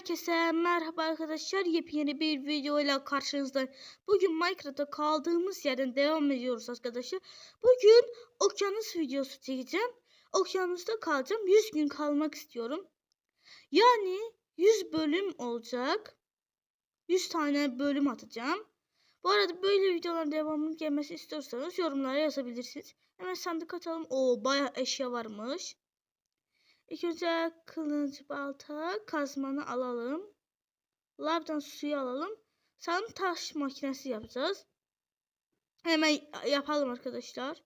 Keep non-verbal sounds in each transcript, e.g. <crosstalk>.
Herkese merhaba arkadaşlar. Yepyeni bir videoyla karşınızdayım. Bugün Minecraft'ta kaldığımız yerden devam ediyoruz arkadaşlar. Bugün okyanus videosu çekeceğim. Okyanusta kalacağım. 100 gün kalmak istiyorum. Yani 100 bölüm olacak. 100 tane bölüm atacağım. Bu arada böyle videoların devamının gelmesi istiyorsanız yorumlara yazabilirsiniz. Hemen sandık açalım. Oo bayağı eşya varmış. İlk önce kılıç, balta, kazmanı alalım. Lavdan suyu alalım. Sonra taş makinesi yapacağız. Hemen yapalım arkadaşlar.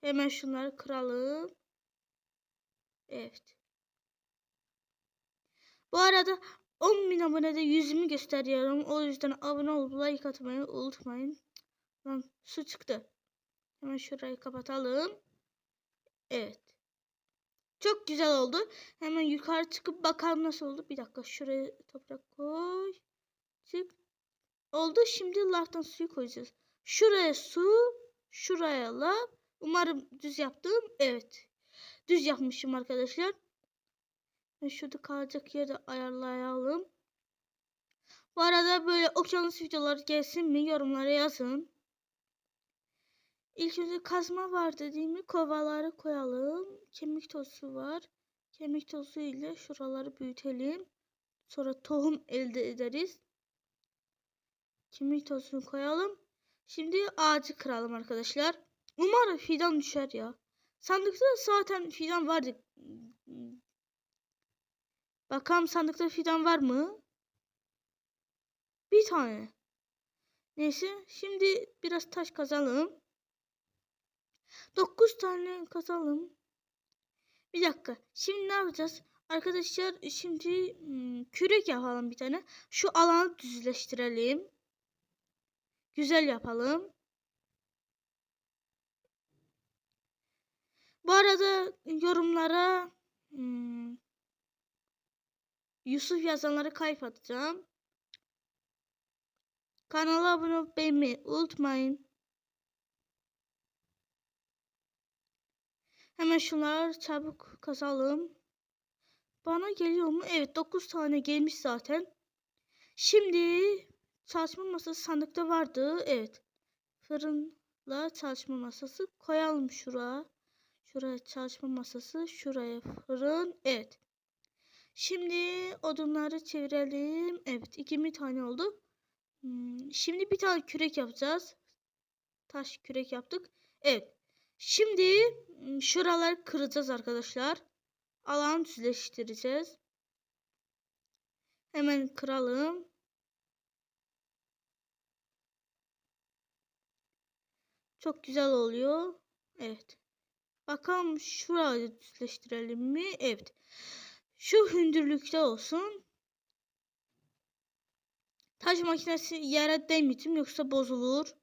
Hemen şunları kıralım. Evet. Bu arada 10 bin abonede yüzümü gösteriyorum. O yüzden abone olup like atmayı unutmayın. Lan su çıktı. Hemen şurayı kapatalım. Evet. Çok güzel oldu. Hemen yukarı çıkıp bakalım nasıl oldu. Bir dakika şuraya toprak koy. Çık. Oldu. Şimdi laftan suyu koyacağız. Şuraya su. Şuraya lav. Umarım düz yaptım. Evet. Düz yapmışım arkadaşlar. Şurada kalacak yeri ayarlayalım. Bu arada böyle okyanus videoları gelsin mi yorumlara yazın. İlk önce kazma var dediğimi kovaları koyalım. Kemik tozu var. Kemik tozu ile şuraları büyütelim. Sonra tohum elde ederiz. Kemik tozunu koyalım. Şimdi ağacı kıralım arkadaşlar. Umarım fidan düşer ya. Sandıkta zaten fidan vardı. Bakalım sandıkta fidan var mı? Bir tane. Neyse şimdi biraz taş kazalım. 9 tane kazalım. Bir dakika. Şimdi ne yapacağız? Arkadaşlar şimdi hmm, kürek yapalım bir tane. Şu alanı düzleştirelim. Güzel yapalım. Bu arada yorumlara hmm, Yusuf yazanları kayıp atacağım. Kanala abone olmayı unutmayın. Hemen şunları çabuk kazalım. Bana geliyor mu? Evet 9 tane gelmiş zaten. Şimdi çalışma masası sandıkta vardı. Evet. Fırınla çalışma masası koyalım şuraya. Şuraya çalışma masası. Şuraya fırın. Evet. Şimdi odunları çevirelim. Evet 20 tane oldu. Hmm, şimdi bir tane kürek yapacağız. Taş kürek yaptık. Evet. Şimdi şuraları kıracağız arkadaşlar. Alan düzleştireceğiz. Hemen kıralım. Çok güzel oluyor. Evet. Bakalım şurayı düzleştirelim mi? Evet. Şu hündürlükte olsun. Taş makinesi yere değmedim yoksa bozulur.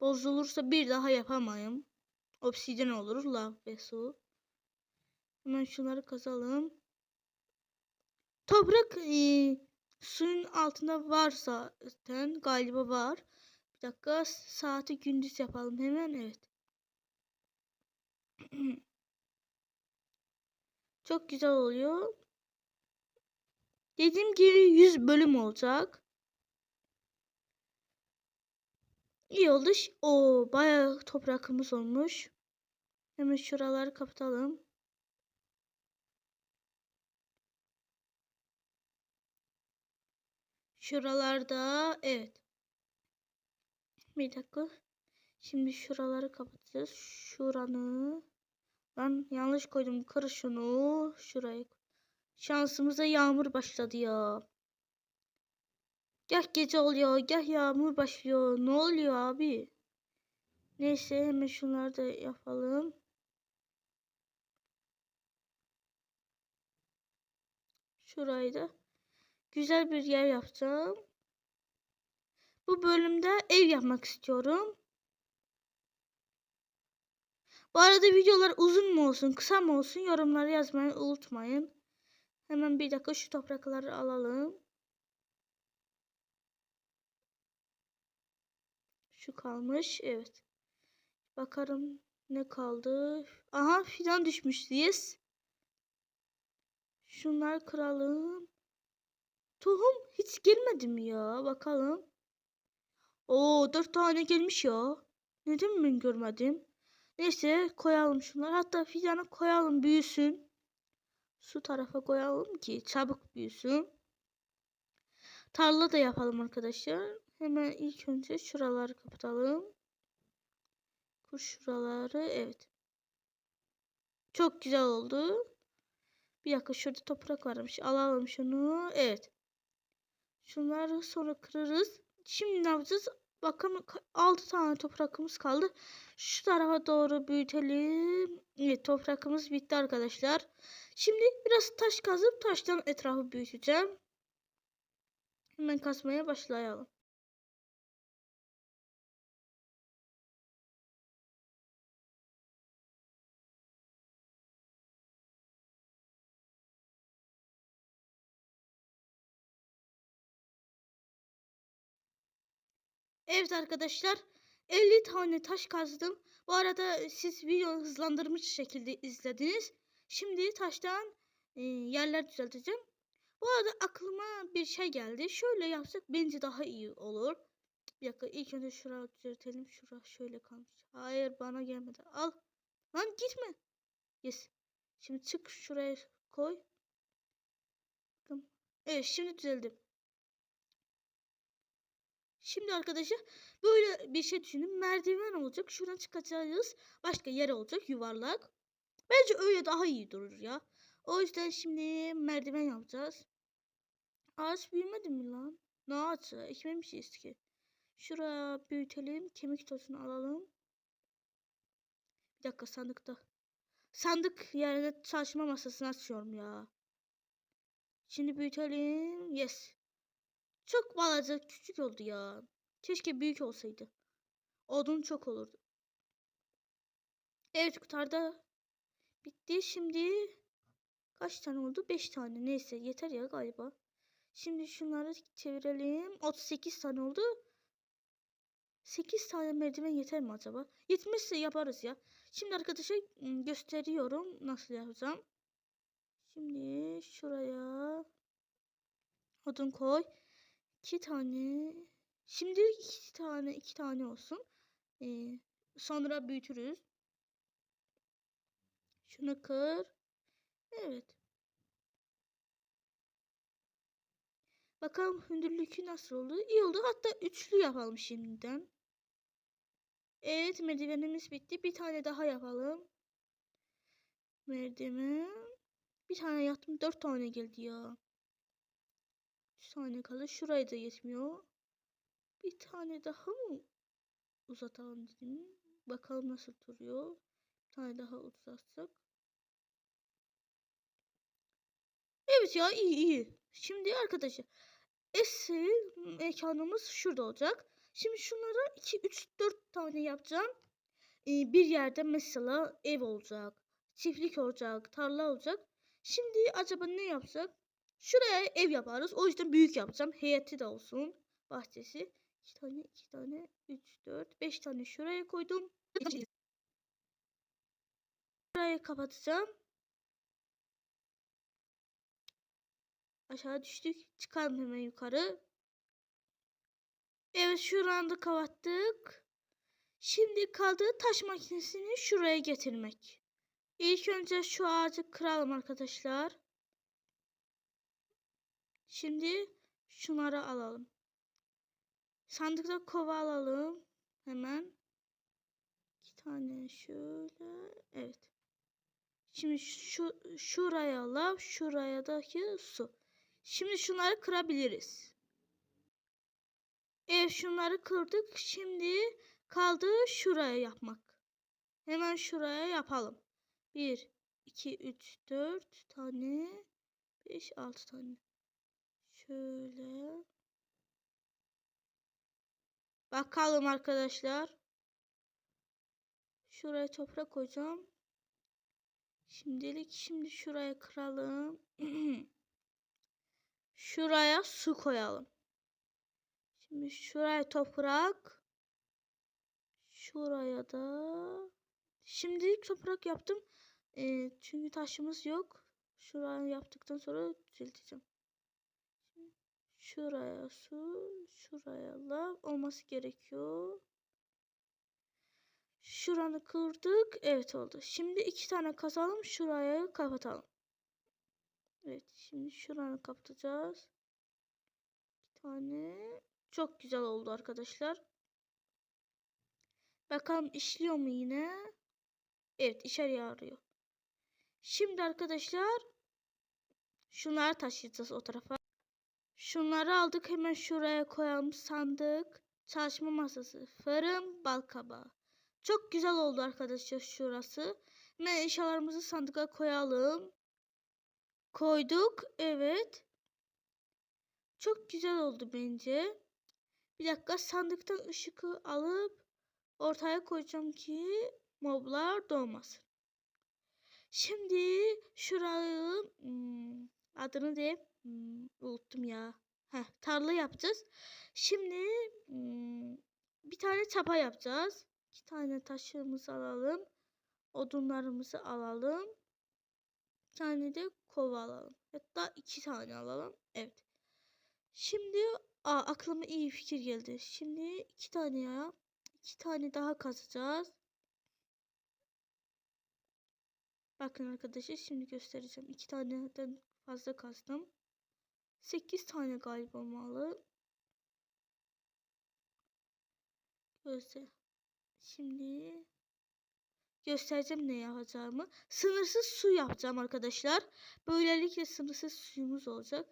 Bozulursa bir daha yapamayım. Obsidyen olur. Lav ve su. Hemen şunları kazalım. Toprak e, suyun altında varsa zaten galiba var. Bir dakika saati gündüz yapalım hemen. Evet. <clears throat> Çok güzel oluyor. Dediğim gibi 100 bölüm olacak. İyi oldu. O bayağı toprakımız olmuş. Hemen şuraları kapatalım. Şuralarda evet. Bir dakika. Şimdi şuraları kapatacağız. Şuranı. Ben yanlış koydum. Kır şunu. Şuraya. Şansımıza yağmur başladı ya. Gah gece oluyor. Gah yağmur başlıyor. Ne oluyor abi? Neyse hemen şunları da yapalım. Şurayı da güzel bir yer yapacağım. Bu bölümde ev yapmak istiyorum. Bu arada videolar uzun mu olsun, kısa mı olsun yorumları yazmayı unutmayın. Hemen bir dakika şu toprakları alalım. Şu kalmış. Evet. Bakarım ne kaldı. Aha fidan düşmüş. Yes. Şunları kıralım. Tohum hiç gelmedi mi ya? Bakalım. Oo dört tane gelmiş ya. Neden ben görmedim? Neyse koyalım şunları. Hatta fidanı koyalım büyüsün. Su tarafa koyalım ki çabuk büyüsün. Tarla da yapalım arkadaşlar. Hemen ilk önce şuraları kapatalım. Kur şuraları. Evet. Çok güzel oldu. Bir dakika şurada toprak varmış. Alalım şunu. Evet. Şunları sonra kırarız. Şimdi ne yapacağız? Bakın 6 tane toprakımız kaldı. Şu tarafa doğru büyütelim. Evet toprakımız bitti arkadaşlar. Şimdi biraz taş kazıp taştan etrafı büyüteceğim. Hemen kazmaya başlayalım. Evet arkadaşlar 50 tane taş kazdım. Bu arada siz video hızlandırmış şekilde izlediniz. Şimdi taştan e, yerler düzelteceğim. Bu arada aklıma bir şey geldi. Şöyle yapsak bence daha iyi olur. Bir dakika ilk önce şurayı düzeltelim. Şura şöyle kalmış. Hayır bana gelmedi. Al. Lan gitme. Yes. Şimdi çık şuraya koy. Evet şimdi düzeldim. Şimdi arkadaşlar böyle bir şey düşünün. Merdiven olacak. Şuradan çıkacağız. Başka yer olacak yuvarlak. Bence öyle daha iyi durur ya. O yüzden şimdi merdiven yapacağız. Ağaç büyümedi mi lan? Ne ağaçı? Ekmemişiz ki. Şuraya büyütelim. Kemik tozunu alalım. Bir dakika sandıkta. Sandık yerine çalışma masasını açıyorum ya. Şimdi büyütelim. Yes. Çok balacık küçük oldu ya. Keşke büyük olsaydı. Odun çok olurdu. Evet kurtardı. Bitti. Şimdi kaç tane oldu? 5 tane. Neyse yeter ya galiba. Şimdi şunları çevirelim. 38 tane oldu. 8 tane merdiven yeter mi acaba? Yetmezse yaparız ya. Şimdi arkadaşlar gösteriyorum nasıl yapacağım. Şimdi şuraya odun koy. 2 tane. Şimdi 2 tane 2 tane olsun. Ee, sonra büyütürüz. Şunu kır. Evet. Bakalım hündürlükü nasıl oldu? İyi oldu. Hatta üçlü yapalım şimdiden. Evet merdivenimiz bitti. Bir tane daha yapalım. Merdiven. Bir tane yaptım. Dört tane geldi ya. Üç tane kaldı. Şurayı da yetmiyor. Bir tane daha mı uzatalım dedim. Bakalım nasıl duruyor. Bir tane daha uzatsak. Evet ya iyi iyi. Şimdi arkadaşlar esil mekanımız şurada olacak. Şimdi şunları 2, 3, 4 tane yapacağım. Ee, bir yerde mesela ev olacak. Çiftlik olacak. Tarla olacak. Şimdi acaba ne yapsak? Şuraya ev yaparız. O yüzden büyük yapacağım. Heyeti de olsun. Bahçesi. 2 tane, 2 tane, 3, 4, 5 tane şuraya koydum. Burayı kapatacağım. Aşağı düştük. Çıkalım hemen yukarı. Evet şu anda kapattık. Şimdi kaldı taş makinesini şuraya getirmek. İlk önce şu ağacı kıralım arkadaşlar. Şimdi şunları alalım. Sandıkta kova alalım. Hemen. İki tane şöyle. Evet. Şimdi şu şuraya lav, şuraya da su. Şimdi şunları kırabiliriz. Evet şunları kırdık. Şimdi kaldı şuraya yapmak. Hemen şuraya yapalım. 1, 2, 3, 4 tane. 5, 6 tane. Şöyle. Bakalım arkadaşlar. Şuraya toprak koyacağım. Şimdilik şimdi şuraya kıralım. <clears throat> şuraya su koyalım. Şimdi şuraya toprak. Şuraya da. Şimdilik toprak yaptım. Ee, çünkü taşımız yok. Şurayı yaptıktan sonra düzelteceğim. Şuraya su, şuraya lav olması gerekiyor. Şuranı kırdık. Evet oldu. Şimdi iki tane kazalım. Şurayı kapatalım. Evet. Şimdi şuranı kapatacağız. İki tane. Çok güzel oldu arkadaşlar. Bakalım işliyor mu yine? Evet işe yarıyor. Şimdi arkadaşlar şunları taşıyacağız o tarafa. Şunları aldık hemen şuraya koyalım sandık. Çalışma masası, fırın, bal kabağı. Çok güzel oldu arkadaşlar şurası. Hemen eşyalarımızı sandığa koyalım. Koyduk. Evet. Çok güzel oldu bence. Bir dakika sandıktan ışığı alıp ortaya koyacağım ki moblar doğmasın. Şimdi şurayı hmm, adını de hmm, unuttum ya. Heh, tarla yapacağız. Şimdi hmm, bir tane çapa yapacağız. İki tane taşımızı alalım. Odunlarımızı alalım. Bir tane de kova alalım. Hatta iki tane alalım. Evet. Şimdi aa, aklıma iyi fikir geldi. Şimdi iki tane ya. iki tane daha kazacağız. Bakın arkadaşlar şimdi göstereceğim. İki taneden fazla kazdım. Sekiz tane galiba olmalı. Göster. Şimdi göstereceğim ne yapacağımı. Sınırsız su yapacağım arkadaşlar. Böylelikle sınırsız suyumuz olacak.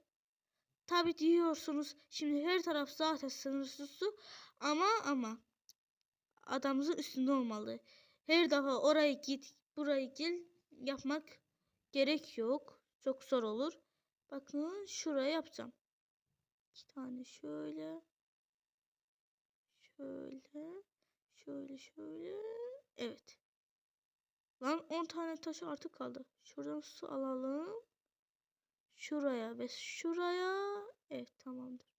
Tabi diyorsunuz şimdi her taraf zaten sınırsız su ama ama adamımızın üstünde olmalı. Her defa oraya git buraya gel yapmak gerek yok. Çok zor olur. Bakın şuraya yapacağım. İki tane şöyle. Şöyle. Şöyle şöyle. Evet. Lan 10 tane taş artık kaldı. Şuradan su alalım. Şuraya ve şuraya. Evet tamamdır.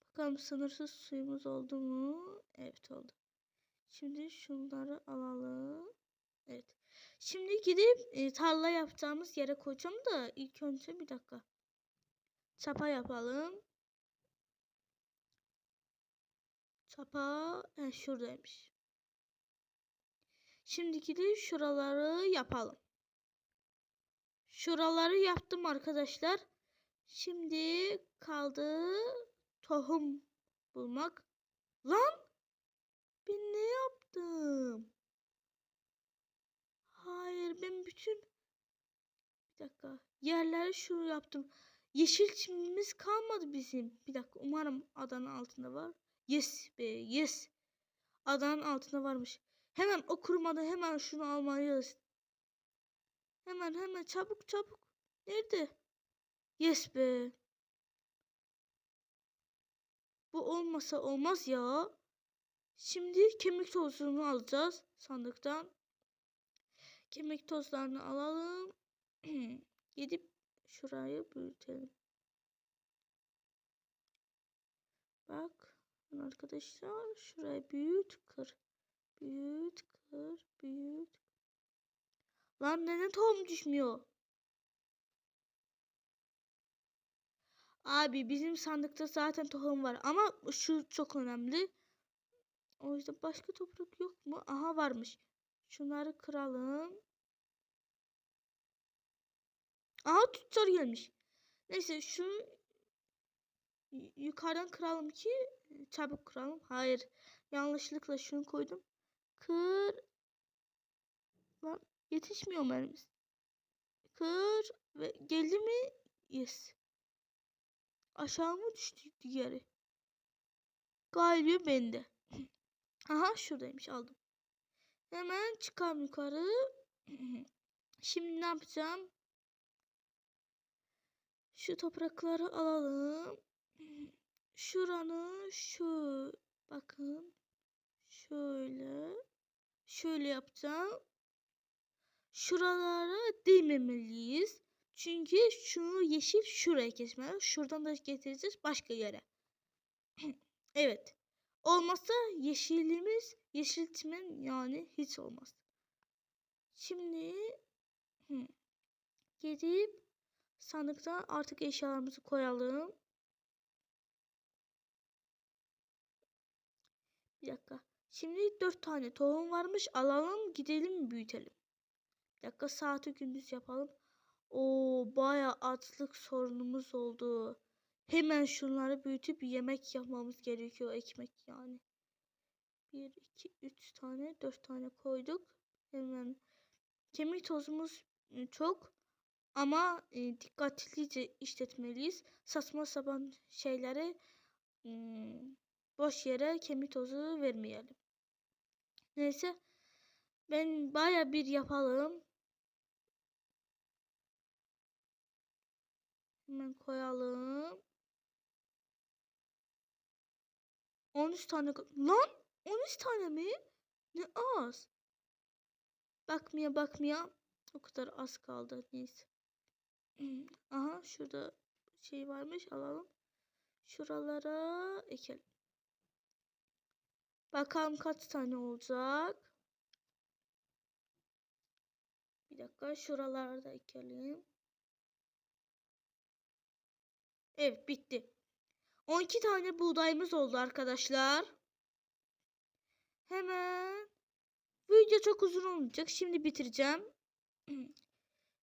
Bakalım sınırsız suyumuz oldu mu? Evet oldu. Şimdi şunları alalım. Evet. Şimdi gidip e, tarla yapacağımız yere koyacağım da ilk önce bir dakika. Çapa yapalım. Çapa he, şuradaymış. Şimdi gidip şuraları yapalım. Şuraları yaptım arkadaşlar. Şimdi kaldı tohum bulmak. Lan ben ne yaptım? Hayır ben bütün bir dakika yerleri şu yaptım. Yeşil çimimiz kalmadı bizim. Bir dakika umarım adanın altında var. Yes be yes. Adanın altında varmış. Hemen o kurumadan hemen şunu almalıyız. Hemen hemen çabuk çabuk. Nerede? Yes be. Bu olmasa olmaz ya. Şimdi kemik tozunu alacağız sandıktan. Kemik tozlarını alalım. <clears throat> Gidip şurayı büyütelim. Bak arkadaşlar şurayı büyüt kır. Büyüt kır büyüt. Lan neden tohum düşmüyor? Abi bizim sandıkta zaten tohum var ama şu çok önemli. O yüzden başka toprak yok mu? Aha varmış. Şunları kıralım. Aha tutar gelmiş. Neyse şu yukarıdan kıralım ki çabuk kıralım. Hayır. Yanlışlıkla şunu koydum. Kır. Lan yetişmiyor mermimiz. Kır ve geldi mi? Yes. Aşağı mı düştü diğeri? Galiba bende. Aha şuradaymış aldım. Hemen çıkalım yukarı. <clears throat> Şimdi ne yapacağım? Şu toprakları alalım. <clears throat> Şuranı şu bakın şöyle şöyle yapacağım. Şuralara değmemeliyiz. Çünkü şunu yeşil şuraya kesmeli. Şuradan da getireceğiz başka yere. <clears throat> evet. Olmazsa yeşilimiz yeşil çimen yani hiç olmaz. Şimdi hmm, Gidip sandıkta artık eşyalarımızı koyalım. Bir dakika. Şimdi dört tane tohum varmış. Alalım gidelim büyütelim. Bir dakika saati gündüz yapalım. Oo baya açlık sorunumuz oldu. Hemen şunları büyütüp yemek yapmamız gerekiyor. Ekmek yani. Bir, iki, üç tane, dört tane koyduk. Hemen kemik tozumuz e, çok. Ama e, dikkatlice işletmeliyiz. Saçma sapan şeylere hmm, boş yere kemik tozu vermeyelim. Neyse ben baya bir yapalım. Hemen koyalım. 13 tane lan 13 tane mi? Ne az. Bakmaya bakmaya o kadar az kaldı. Neyse. <clears throat> Aha şurada şey varmış alalım. Şuralara ekelim. Bakalım kaç tane olacak. Bir dakika şuralarda ekelim. Evet bitti. 12 tane buğdayımız oldu arkadaşlar. Hemen video çok uzun olmayacak. Şimdi bitireceğim. <clears throat>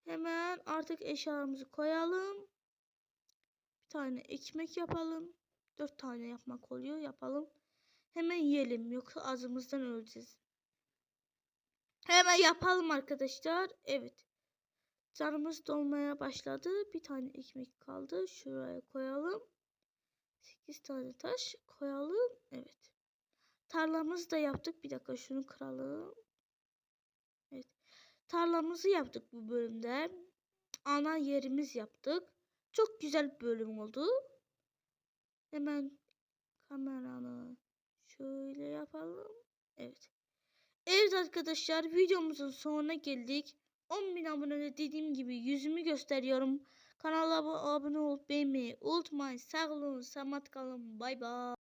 Hemen artık eşyalarımızı koyalım. Bir tane ekmek yapalım. 4 tane yapmak oluyor. Yapalım. Hemen yiyelim. Yoksa ağzımızdan öleceğiz. Hemen yapalım arkadaşlar. Evet. Canımız dolmaya başladı. Bir tane ekmek kaldı. Şuraya koyalım. 8 tane taş koyalım. Evet. Tarlamızı da yaptık. Bir dakika şunu kıralım. Evet. Tarlamızı yaptık bu bölümde. Ana yerimiz yaptık. Çok güzel bir bölüm oldu. Hemen kameranı şöyle yapalım. Evet. Evet arkadaşlar videomuzun sonuna geldik. 10.000 abonede dediğim gibi yüzümü gösteriyorum. Kanala abone olup beğenmeyi unutmayın. Sağ olun, selamat kalın. Bay bay.